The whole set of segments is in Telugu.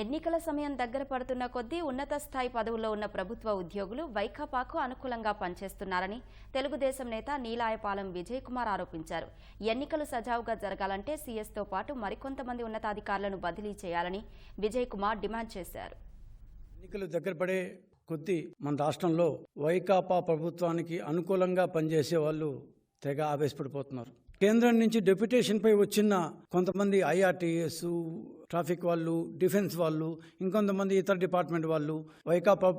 ఎన్నికల సమయం దగ్గర పడుతున్న కొద్దీ ఉన్నత స్థాయి పదవుల్లో ఉన్న ప్రభుత్వ ఉద్యోగులు వైకాపాకు అనుకూలంగా పనిచేస్తున్నారని తెలుగుదేశం నేత నీలాయపాలెం విజయ్ కుమార్ ఆరోపించారు. ఎన్నికలు సజావుగా జరగాలంటే సీఎస్తో పాటు మరికొంతమంది ఉన్నతాధికారులను బదిలీ చేయాలని విజయ్ కుమార్ డిమాండ్ చేశారు. ఎన్నికలు దగ్గర పడే కొద్దీ మన రాష్ట్రంలో వైకాపా ప్రభుత్వానికి అనుకూలంగా పనిచేసే వాళ్ళు తెగ ఆవేశపడిపోతున్నారు. కేంద్రం నుంచి డెప్యుటేషన్పై వచ్చిన కొంతమంది ఐఆర్టీఎస్ ట్రాఫిక్ వాళ్ళు డిఫెన్స్ వాళ్ళు ఇంకొంతమంది ఇతర డిపార్ట్మెంట్ వాళ్ళు వైకాపా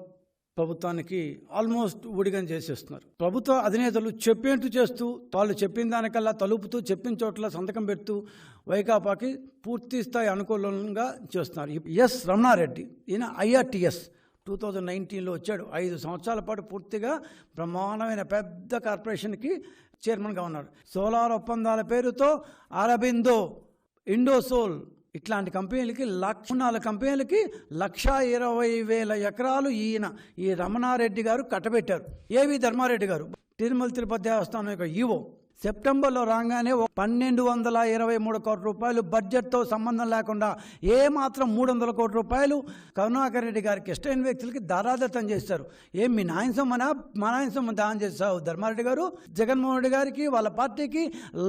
ప్రభుత్వానికి ఆల్మోస్ట్ ఊడిగం చేసేస్తున్నారు. ప్రభుత్వ అధినేతలు చెప్పేట్టు చేస్తూ వాళ్ళు చెప్పిన దానికల్లా తలుపుతూ చెప్పిన చోట్ల సంతకం పెడుతూ వైకాపాకి పూర్తి స్థాయి అనుకూలంగా చేస్తున్నారు. ఎస్ రమణారెడ్డి ఈయన ఐఆర్టీఎస్ టూ థౌజండ్ నైన్టీన్లో వచ్చాడు. ఐదు సంవత్సరాల పాటు పూర్తిగా బ్రహ్మాండమైన పెద్ద కార్పొరేషన్కి చైర్మన్గా ఉన్నాడు. సోలార్ ఒప్పందాల పేరుతో అరబిందో ఇండోసోల్ ఇట్లాంటి కంపెనీలకి లక్ష నాలుగు కంపెనీలకి లక్ష ఇరవై వేల ఎకరాలు ఈయన ఈ రమణారెడ్డి గారు కట్టబెట్టారు. ఏవి? ధర్మారెడ్డి గారు. తిరుమల తిరుపతి దేవస్థానం యొక్క ఈవో. సెప్టెంబర్లో రాగానే ఓ పన్నెండు వందల ఇరవై మూడు కోట్ల రూపాయలు బడ్జెట్తో సంబంధం లేకుండా ఏ మాత్రం మూడు వందల కోట్ల రూపాయలు కరుణాకర్ రెడ్డి గారికి ఇష్టమైన వ్యక్తులకి దారాదత్తం చేస్తారు ఏం మీ నాయన సొమ్మనా దానం చేస్తావు ధర్మారెడ్డి గారు జగన్మోహన్ రెడ్డి గారికి వాళ్ళ పార్టీకి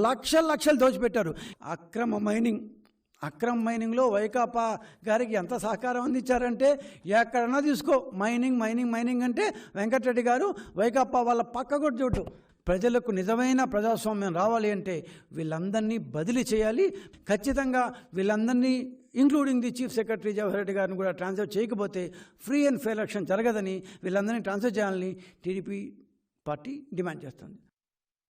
లక్షల లక్షలు దోచిపెట్టారు. అక్రమ మైనింగ్. అక్రమ్ మైనింగ్లో వైకాపా గారికి ఎంత సహకారం అందించారంటే ఎక్కడన్నా తీసుకో మైనింగ్ మైనింగ్ మైనింగ్ అంటే వెంకటరెడ్డి గారు వైకాపా వాళ్ళ పక్క కూడా చూడు. ప్రజలకు నిజమైన ప్రజాస్వామ్యం రావాలి అంటే వీళ్ళందరినీ బదిలీ చేయాలి. ఖచ్చితంగా వీళ్ళందరినీ including the chief secretary Jawahar Reddy గారిని కూడా ట్రాన్స్ఫర్ చేయకపోతే ఫ్రీ అండ్ ఫెయిర్ ఎలక్షన్ జరగదని వీళ్ళందరినీ ట్రాన్స్ఫర్ చేయాలని టీడీపీ పార్టీ డిమాండ్ చేస్తుంది.